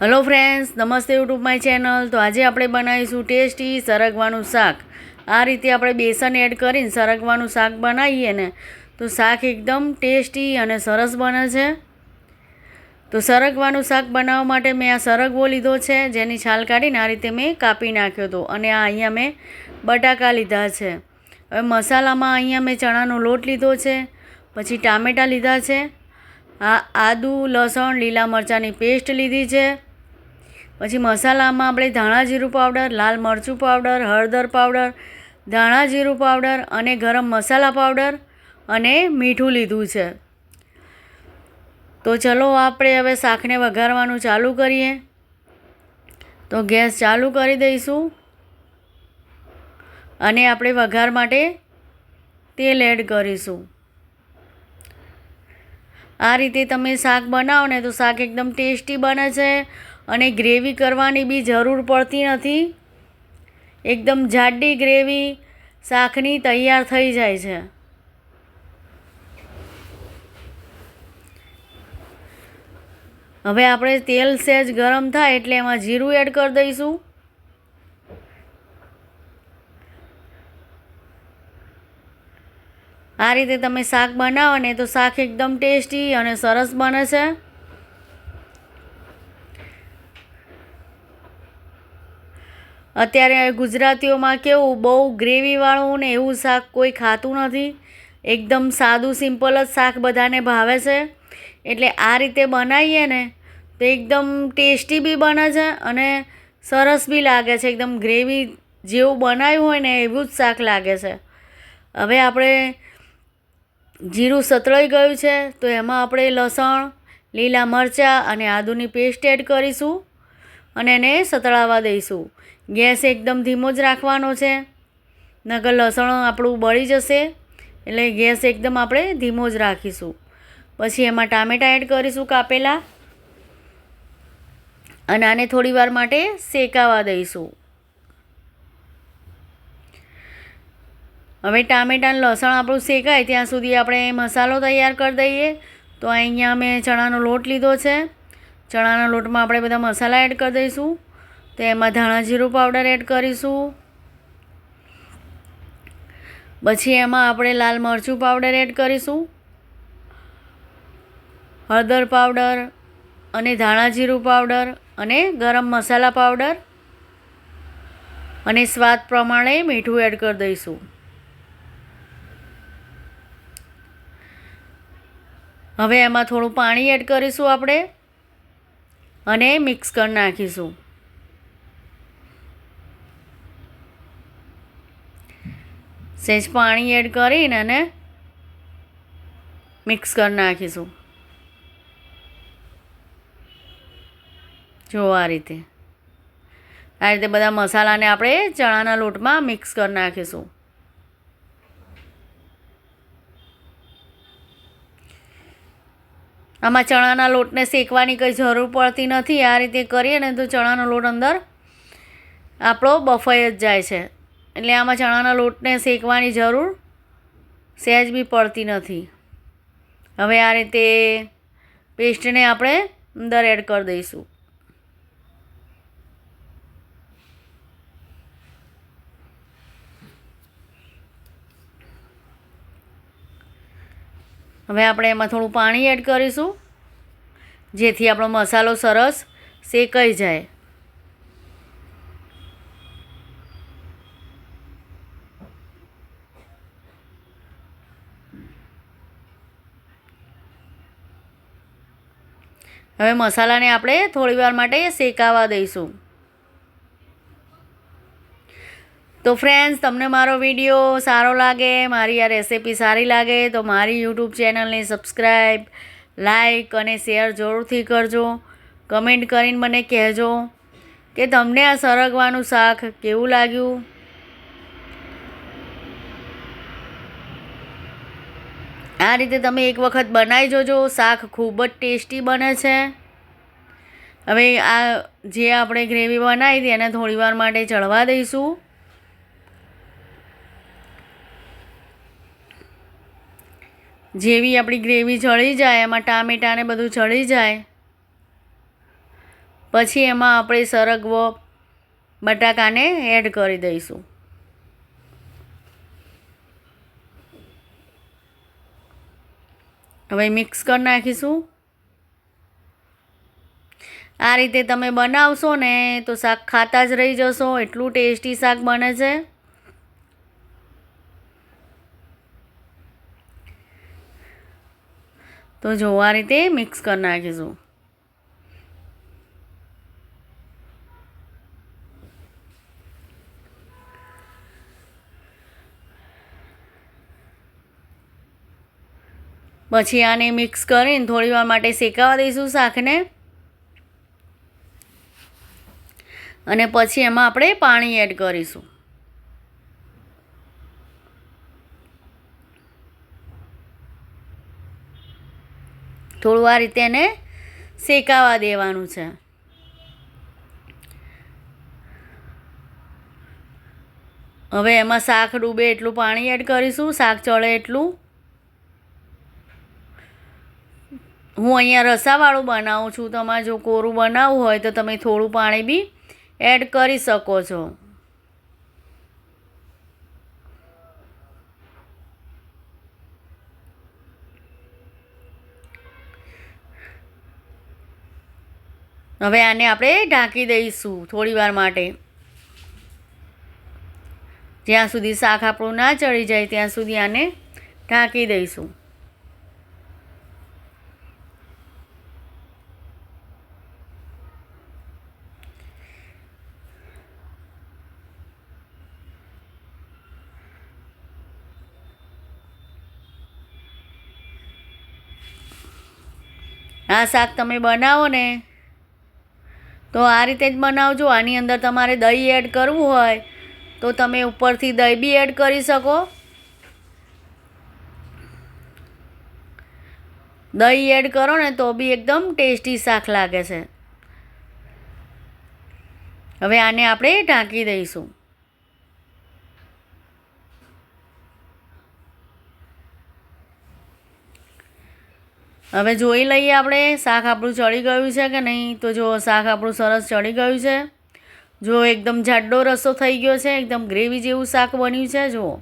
Hello friends નમસ્તે YouTube my channel તો આજે આપણે બનાવીશું ટેસ્ટી સરગવાનું શાક. આ રીતે આપણે બેસન એડ કરીને સરગવાનું શાક બનાવીએ ને, તો શાક એકદમ ટેસ્ટી અને સરસ બને છે. તો સરગવાનું શાક બનાવવા માટે મેં આ સરગવો લીધો છે, જેની છાલ કાઢીને આ રીતે મેં કાપી નાખ્યો હતો અને આ અહીંયા મેં બટાકા લીધા છે. હવે મસાલામાં અહીંયા મેં ચણાનો લોટ લીધો છે, પછી ટામેટાં લીધા છે, આ આદુ, લસણ, લીલા મરચાંની પેસ્ટ લીધી છે પછી મસાલામાં આપણે ધાણા જીરું પાવડર લાલ મરચું પાવડર હળદર પાવડર ધાણા જીરું પાવડર અને ગરમ મસાલા પાવડર અને મીઠું લીધું છે. તો ચલો આપણે હવે શાકને વઘારવાનું ચાલુ કરીએ. તો ગેસ ચાલુ કરી દઈશું. અને આપણે વઘાર માટે તેલ એડ કરીશું. આ રીતે તમે શાક બનાવો ને તો શાક એકદમ ટેસ્ટી બને છે. અને ગ્રેવી કરવાની બી જરૂર પડતી નથી. એકદમ જાડી ગ્રેવી શાકની તૈયાર થઈ જાય છે. હવે આપણે તેલ સહેજ ગરમ થાય એટલે એમાં જીરું એડ કરી દઈશું. આ રીતે તમે શાક બનાવો ને તો શાક એકદમ ટેસ્ટી અને સરસ બને છે. અત્યારે ગુજરાતીઓમાં કેવું, બહુ ગ્રેવીવાળું ને એવું શાક કોઈ ખાતું નથી. એકદમ સાદું, સિમ્પલ જ શાક બધાને ભાવે છે. એટલે આ રીતે બનાવીએ ને, તો એકદમ ટેસ્ટી બી બને છે અને સરસ બી લાગે છે. એકદમ ગ્રેવી જેવું બનાવ્યું હોય ને એવું જ શાક લાગે છે. હવે આપણે જીરું સતળાઈ ગયું છે, તો એમાં આપણે લસણ, લીલા મરચાં અને આદુની પેસ્ટ એડ કરીશું. અને એને સતળાવા દઈશું. ગેસ એકદમ ધીમો જ રાખવાનો છે. નકર લસણ આપણું બળી જશે, એટલે ગેસ એકદમ આપણે ધીમો જ રાખીશું. પછી એમાં ટામેટાં એડ કરીશું કાપેલા. અને આને થોડીવાર માટે શેકાવા દઈશું. હવે ટામેટાં લસણ આપણું શેકાય, ત્યાં સુધી આપણે મસાલો તૈયાર કરી દઈએ. તો અહીંયા મેં ચણાનો લોટ લીધો છે. ચણાના લોટમાં આપણે બધા મસાલા એડ કરી દઈશું. તો એમાં ધાણા જીરું પાવડર એડ કરીશું. પછી એમાં આપણે લાલ મરચું પાવડર એડ કરીશું. હળદર પાવડર અને ધાણા જીરું પાવડર અને ગરમ મસાલા પાવડર અને સ્વાદ પ્રમાણે મીઠું એડ કરી દઈશું. હવે એમાં થોડું પાણી એડ કરીશું આપણે. અને મિક્સ કરી નાખીશું. સહેજ પાણી એડ કરીને અને મિક્સ કરી નાખીશું. જો આ રીતે. આ રીતે બધા મસાલાને આપણે ચણાના લોટમાં મિક્સ કરી નાખીશું. આમાં ચણાના લોટને શેકવાની કંઈ જરૂર પડતી નથી. આ રીતે કરીએ ને તો ચણાનો લોટ અંદર આપણો બફાઈ જ જાય છે. એટલે આમાં ચણાના લોટને શેકવાની જરૂર સહેજ બી પડતી નથી. હવે આ રીતે પેસ્ટને આપણે અંદર એડ કરી દઈશું. હવે આપણે એમાં થોડું પાણી એડ કરીશું, જેથી આપણો મસાલો સરસ શેકાઈ જાય. હવે મસાલાને આપણે થોડી વાર માટે શેકાવા દઈશું. તો ફ્રેન્ડ્સ તમને મારો વીડિયો સારો લાગે, મારી આ રેસિપી સારી લાગે, તો મારી યુટ્યુબ ચેનલને સબસ્ક્રાઈબ લાઈક અને શેર જરૂરથી કરજો. કમેન્ટ કરીને મને કહેજો કે તમને આ સરગવાનું શાક કેવું લાગ્યું? આ રીતે તમે એક વખત બનાવી જોજો, શાક ખૂબ જ ટેસ્ટી બને છે. હવે આ જે આપણે ગ્રેવી બનાવી હતી, એને થોડી વાર માટે ચડવા દઈશું. જેવી આપણી ગ્રેવી જળી જાય, એમાં ટામેટાને બધું ચડી જાય, પછી એમાં આપણે સરગવો, બટાકાને એડ કરી દઈશું. હવે મિક્સ કરી નાખીશું. આ રીતે તમે બનાવશો ને તો શાક ખાતા જ રહી જશો, એટલું ટેસ્ટી શાક બને છે. તો જો આ રીતે મિક્સ કરી નાખીશું. પછી આને મિક્સ કરીને થોડી વાર માટે શેકાવા દઈશું શાકને. અને પછી એમાં આપણે પાણી એડ કરીશું. થોડું આ રીતે એને શેકાવા દેવાનું છે. હવે એમાં શાક ડૂબે એટલું પાણી એડ કરીશું, શાક ચડે એટલું. હું અહીંયા રસાવાળું બનાવું છું, તમારે જો કોરું બનાવવું હોય તો તમે થોડું પાણી બી એડ કરી શકો છો. હવે આને આપણે ઢાંકી દઈશું થોડી વાર માટે. જ્યાં સુધી શાક આપણું ના ચડી જાય ત્યાં સુધી આને ઢાંકી દઈશું. આ શાક તમે બનાવો ને. તો આ રીતે જ બનાવજો. આની અંદર તમારે દહીં એડ કરવું હોય તો તમે ઉપરથી દહીં બી એડ કરી શકો. દહીં એડ કરો ને તો બી એકદમ ટેસ્ટી શાક લાગે છે. હવે આને આપણે ઢાંકી દઈશું. હવે જોઈ લઈએ આપણે શાક આપણું ચડી ગયું છે કે નહીં? તો જો શાક આપણું સરસ ચડી ગયું છે. જો એકદમ જાડો રસો થઈ ગયો છે, એકદમ ગ્રેવી જેવું શાક બન્યું છે, જુઓ.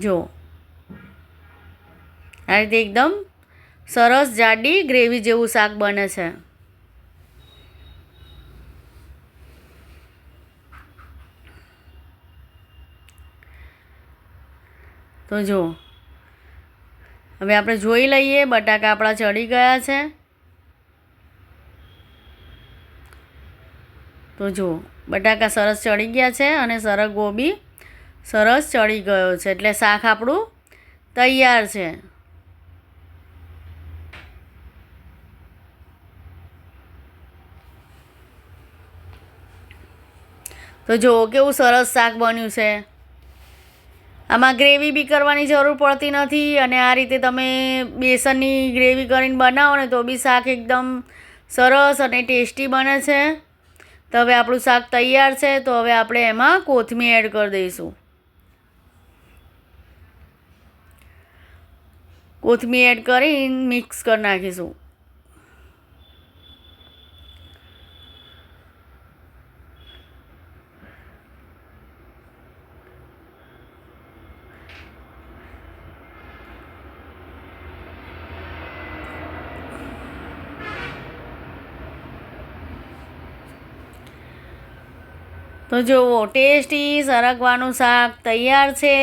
જો આ રીતે એકદમ સરસ જાડી ગ્રેવી જેવું શાક બને છે. તો જો હવે આપણે જોઈ લઈએ, બટાકા આપણા ચડી ગયા છે. તો જો, બટાકા સરસ ચડી ગયા છે અને સરસ ગોબી સરસ ચડી ગયો છે. એટલે શાક આપણું તૈયાર છે. તો જુઓ કેવું સરસ શાક બન્યું છે. આમાં ગ્રેવી બી કરવાની જરૂર પડતી નથી અને આ રીતે તમે બેસનની ગ્રેવી કરીને બનાવો ને તો બી શાક એકદમ સરસ અને ટેસ્ટી બને છે. તો હવે આપણું શાક તૈયાર છે, તો હવે આપણે એમાં કોથમીર એડ કરી દઈશું. કોથમીર એડ કરીને મિક્સ કરી નાખીશું. તો જુઓ, ટેસ્ટી સરગવાનું શાક તૈયાર છે.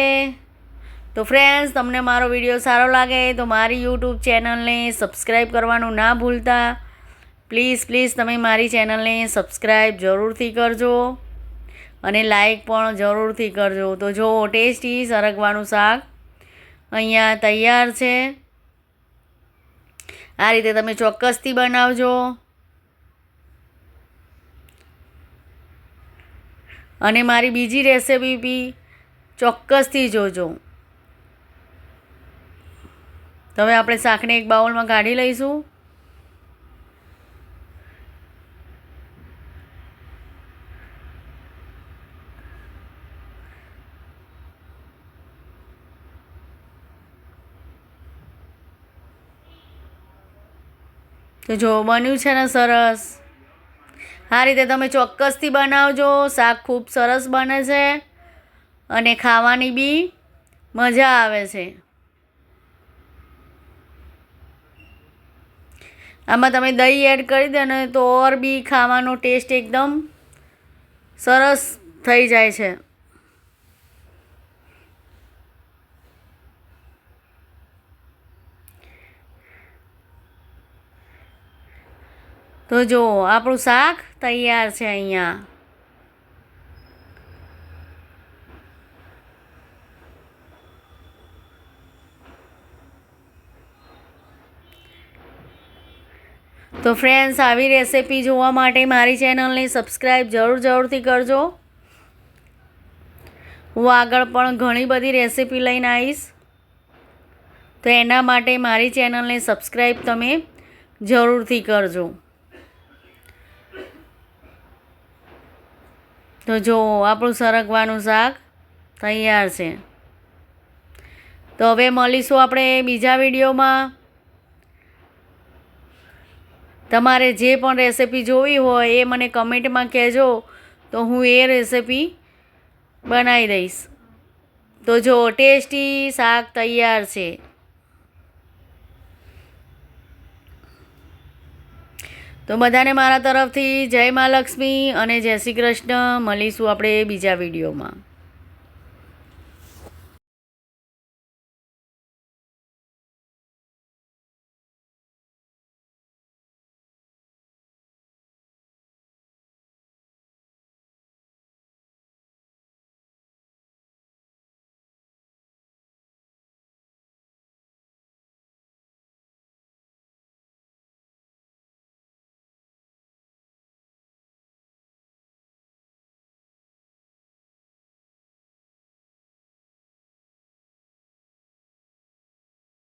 તો ફ્રેન્ડ્સ તમને મારો વીડિયો સારો લાગે તો મારી યુટ્યુબ ચેનલને સબસ્ક્રાઈબ કરવાનું ના ભૂલતા. પ્લીઝ પ્લીઝ તમે મારી ચેનલને સબસ્ક્રાઈબ જરૂરથી કરજો અને લાઈક પણ જરૂરથી કરજો. તો જુઓ, ટેસ્ટી સરગવાનું શાક અહીંયા તૈયાર છે. આ રીતે તમે ચોક્કસથી બનાવજો. અને મારી બીજી રેસીપી બી ચોક્કસથી જોજો. તો હવે આપણે શાકને એક બાઉલમાં કાઢી લઈશું. તો જો બન્યું છે ને સરસ. આ રીતે તમે ચોક્કસથી બનાવજો. શાક ખૂબ સરસ બને છે અને ખાવાની બી મજા આવે છે. આમાં તમે દહીં એડ કરી દો ને તો ઓર બી ખાવાનો ટેસ્ટ એકદમ સરસ થઈ જાય છે. તો જો, આપણું શાક તૈયાર છે અહીંયા. તો ફ્રેન્ડ્સ આવી રેસિપી જોવા માટે મારી ચેનલને સબસ્ક્રાઈબ જરૂર જરૂરથી કરજો. હું આગળ પણ ઘણી બધી રેસિપી લઈને આવીશ. તો એના માટે મારી ચેનલને સબસ્ક્રાઈબ તમે જરૂરથી કરજો. તો જો આપણું સરગવાનું શાક તૈયાર છે. તો હવે મળીશું આપણે બીજા વિડીયોમાં. તમારે જે પણ રેસિપી જોવી હોય એ મને કમેન્ટમાં કહેજો, તો હું એ રેસિપી બનાવી દઈશ. તો જો ટેસ્ટી શાક તૈયાર છે. તો બધાને મારા તરફથી જય મા લક્ષ્મી અને જય શ્રી કૃષ્ણ. મળીશું આપણે બીજા વિડીયોમાં.